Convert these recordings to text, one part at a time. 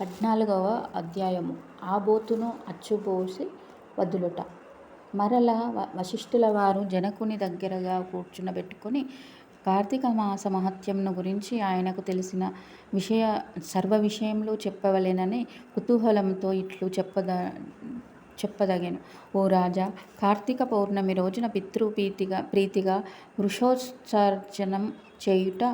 పద్నాలుగవ అధ్యాయము. ఆబోతును అచ్చుపోసి వదులుట. మరల వశిష్ఠుల వారు జనకుని దగ్గరగా కూర్చునబెట్టుకొని కార్తీక మాస మహత్యంను గురించి ఆయనకు తెలిసిన విషయ సర్వ విషయంలో చెప్పవలెనని కుతూహలంతో ఇట్లు చెప్పద చెప్పదగాను. ఓ రాజా కార్తీక పౌర్ణమి రోజున పితృ ప్రీతిగా ప్రీతిగా వృషోత్సర్జనం చేయుట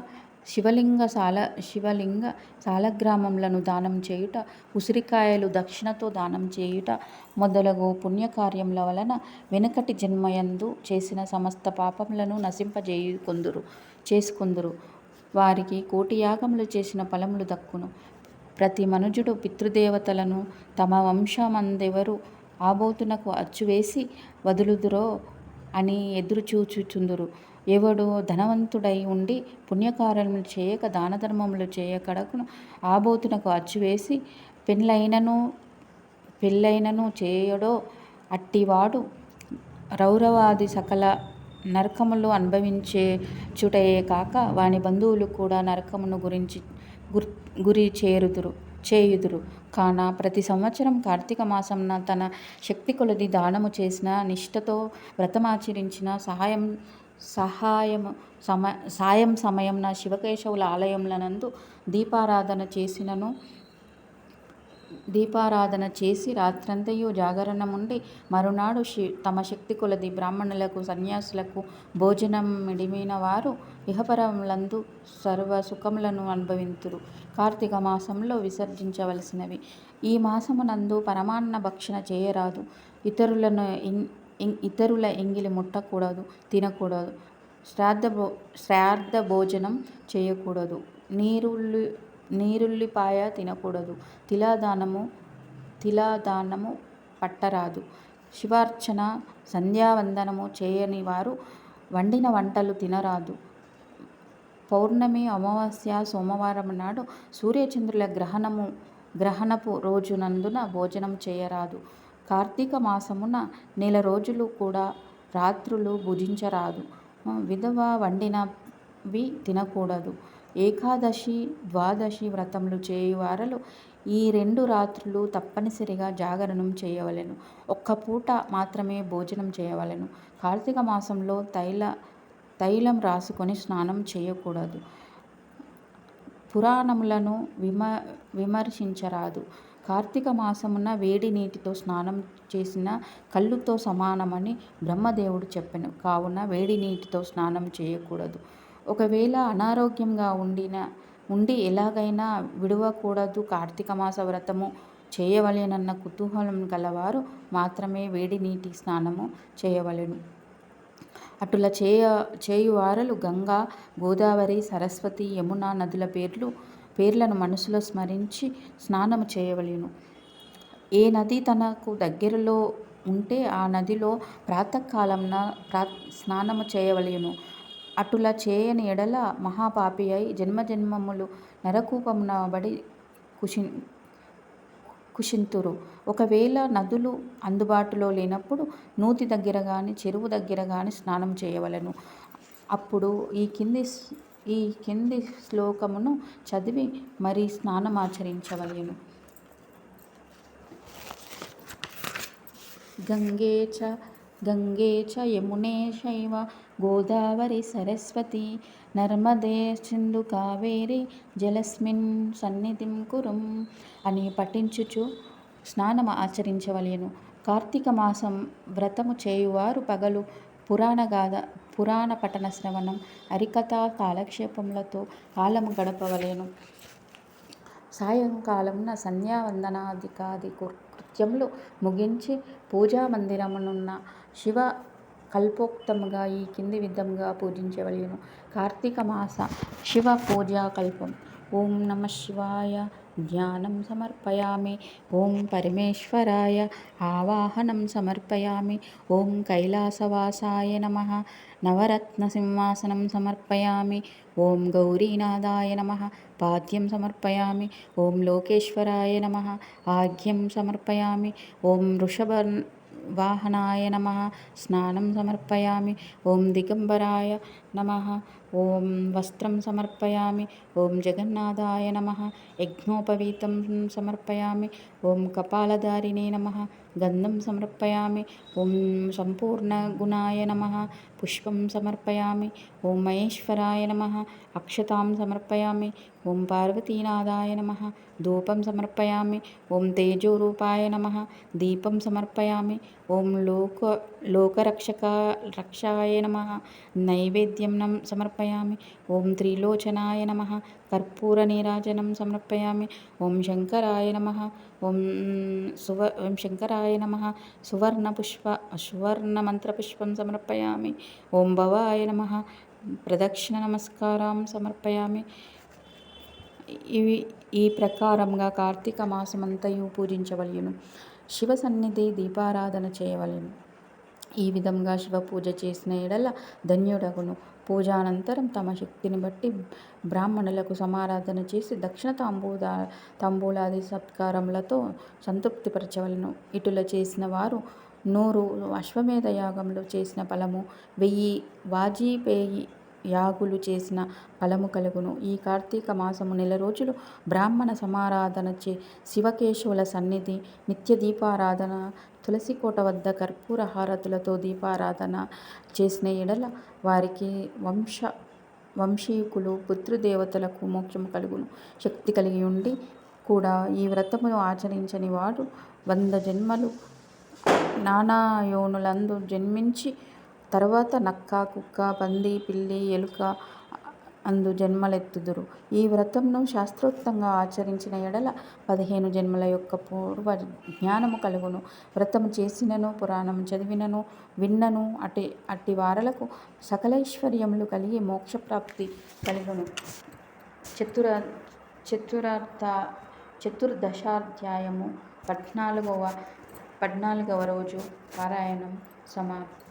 శివలింగ సాల శివలింగ సాలగ్రామములను దానం చేయుట ఉసిరికాయలు దక్షిణతో దానం చేయుట మొదలగు పుణ్యకార్యముల వలన వెనుకటి జన్మయందు చేసిన సమస్త పాపములను నశింపజేయుకొందురు చేసుకుందురు. వారికి కోటి యాగములు చేసిన ఫలములు దక్కును. ప్రతి మనుజుడు పితృదేవతలను తమ వంశమందెవరు ఆబోతునకు అచ్చువేసి వదులుదురో అని ఎదురు చూచుచుందురు. ఎవడు ధనవంతుడై ఉండి పుణ్యకార్యములు చేయక దానధర్మములు చేయకడకును ఆబోతునకు అచ్చువేసి పెళ్ళైనను పెళ్ళైనను చేయడో అట్టివాడు రౌరవాది సకల నరకములు అనుభవించే చుటయే కాక వాని బంధువులు కూడా నరకమును గురించి గురి చేరుదురు. చేయుదురు. కాన ప్రతి సంవత్సరం కార్తీక మాసంన తన శక్తి కొలది దానము చేసిన నిష్ఠతో వ్రతమాచరించిన సహాయం సహాయము సమ సాయం సమయంన శివకేశవుల ఆలయంలనందు దీపారాధన చేసినను దీపారాధన చేసి రాత్రంతయు జాగరణముండి మరునాడు శి తమ శక్తి కొలది బ్రాహ్మణులకు సన్యాసులకు భోజనం మిడిమిన వారు ఇహపరములందు సర్వ సుఖములను అనుభవింతురు. కార్తీక మాసంలో విసర్జించవలసినవి. ఈ మాసమునందు పరమాన్న భక్షణ చేయరాదు. ఇతరులను ఇతరుల ఎంగిలి ముట్టకూడదు తినకూడదు. శ్రాద్ధ భో శ్రాద్ధ భోజనం చేయకూడదు. నీరుళ్ళు నీరుల్లిపాయ తినకూడదు. తిలాదానము తిలాదానము పట్టరాదు. శివార్చన సంధ్యావందనము చేయని వారు వండిన వంటలు తినరాదు. పౌర్ణమి అమావాస్య సోమవారం నాడు సూర్యచంద్రుల గ్రహణము గ్రహణపు రోజునందున భోజనం చేయరాదు. కార్తీక మాసమున నెల రోజులు కూడా రాత్రులు భుజించరాదు. విధవ వండినవి తినకూడదు. ఏకాదశి ద్వాదశి వ్రతములు చేయువారలు ఈ రెండు రాత్రులు తప్పనిసరిగా జాగరణం చేయవలెను. ఒక్క పూట మాత్రమే భోజనం చేయవలెను. కార్తీక మాసంలో తైల తైలం రాసుకొని స్నానం చేయకూడదు. పురాణములను విమ విమర్శించరాదు. కార్తీక మాసమున వేడి నీటితో స్నానం చేసిన కళ్ళుతో సమానమని బ్రహ్మదేవుడు చెప్పాను. కావున వేడి నీటితో స్నానం చేయకూడదు. ఒకవేళ అనారోగ్యంగా ఉండిన ఉండి ఎలాగైనా విడవకూడదు. కార్తీక మాస వ్రతము చేయవలెనన్న కుతూహలం గలవారు మాత్రమే వేడి నీటి స్నానము చేయవలెను. అటుల చేయ చేయువారలు గంగా గోదావరి సరస్వతి యమున నదుల పేర్లు పేర్లను మనసులో స్మరించి స్నానము చేయవలెను. ఏ నది తనకు దగ్గరలో ఉంటే ఆ నదిలో ప్రాతకాలంన ప్రా స్నానము చేయవలెను. అటుల చేయని ఎడల మహాపాపి అయి జన్మజన్మములు నరకూపమున బడి కుషి కుషింతురు ఒకవేళ నదులు అందుబాటులో లేనప్పుడు నూతి దగ్గర కానీ చెరువు దగ్గర కానీ స్నానం చేయవలెను. అప్పుడు ఈ కింది ఈ కింది శ్లోకమును చదివి మరి స్నానమాచరించవలెను గంగే చ గంగే చ యమునే శైవ గోదావరి సరస్వతి నర్మదే సింధు కావేరి జలస్మిన్ సన్నిధిం కురుం అని పఠించుచు స్నానము ఆచరించవలేను. కార్తీక మాసం వ్రతము చేయువారు పగలు పురాణగాథ పురాణ పఠన శ్రవణం హరికథ కాలక్షేపములతో కాలము గడపవలేను. సాయంకాలమున సంధ్యావందనాధికాది కృత్యములు ముగించి పూజా మందిరమునున్న శివ కల్పోక్తముగా ఈ కింది విధముగా పూజించవలెను. కార్తీక మాస శివ పూజా కల్పం. ఓం నమ శివాయ. ధ్యానం సమర్పయామి. ఓం పరమేశ్వరాయ. ఆవాహనం సమర్పయామి. ఓం కైలాసవాసాయ నమ. నవరత్న సింహాసనం సమర్పయామి. ఓం గౌరీనాథాయ నమ. పాద్యం సమర్పయామి. ఓం లోకేశ్వరాయ నమ. ఆజ్యం సమర్పయామి. ఓం వృషభ వాహనాయ నమ. స్నానం సమర్పయామి. ఓం దిగంబరాయ నమ. ఓం వస్త్రం సమర్పయామి. ఓం జగన్నాథాయ నమ. యజ్ఞోపవీతం సమర్పయామి. ఓం కపాలధారిణే నమ. గంధం సమర్పయామి. ఓం సంపూర్ణగుణాయ నమ. పుష్పం సమర్పయామి. ఓం మహేశ్వరాయ నమ. అక్షతాం సమర్పయామి. ఓం పార్వతీనాథాయ నమ. ధూపం సమర్పయామి. ఓం తేజోరూపాయ నమ. దీపం సమర్పయామి. ఓం లోక లోకరక్షక రక్షాయ నమ. నైవేద్యం నం సమర్పయామి. ఓం త్రిలోచనాయ నమ. కర్పూర నీరాజనం సమర్పయామి. ఓం శంకరాయ నమ. ఓం సువ ఓం శంకరాయ నమ. సువర్ణపుష్ప సువర్ణమంత్రపుష్పం సమర్పయామి. ఓం భవాయ నమ. ప్రదక్షిణ నమస్కారం సమర్పయామి. ఇవి ఈ ప్రకారంగా కార్తీక మాసమంతయు పూజించవలెను. శివ సన్నిధి దీపారాధన చేయవలెను. ఈ విధంగా శివ పూజ చేసిన ఎడల ధన్యుడగును. పూజానంతరం తమ శక్తిని బట్టి బ్రాహ్మణులకు సమారాధన చేసి దక్షిణ తాంబూదా తాంబూలాది సత్కారములతో సంతృప్తిపరచవలను. ఇటుల చేసిన వారు నూరు అశ్వమేధ యాగంలో చేసిన ఫలము. వెయ్యి వాజీపేయి యాగులు చేసిన ఫలము కలుగును. ఈ కార్తీక మాసము నెల రోజులు బ్రాహ్మణ సమారాధన చే శివకేశవుల సన్నిధి నిత్య దీపారాధన తులసికోట వద్ద కర్పూర హారతులతో దీపారాధన చేసిన ఎడల వారికి వంశ వంశీకులు పుత్రుదేవతలకు మోక్షము కలుగును. శక్తి కలిగి ఉండి కూడా ఈ వ్రతమును ఆచరించని వాడు వంద జన్మలు నానాయోనులందు జన్మించి తర్వాత నక్క కుక్క పంది పిల్లి ఎలుక అందు జన్మలెత్తుదురు. ఈ వ్రతంను శాస్త్రోక్తంగా ఆచరించిన ఎడల పదిహేను జన్మల యొక్క పూర్వ జ్ఞానము కలుగును. వ్రతము చేసినను పురాణము చదివినను విన్నను అటి అట్టి వారలకు సకలైశ్వర్యములు కలిగి మోక్షప్రాప్తి కలుగును. చతుర చతురార్థ చతుర్దశాధ్యాయము పద్నాలుగవ పద్నాలుగవ రోజు పారాయణం సమాప్తం.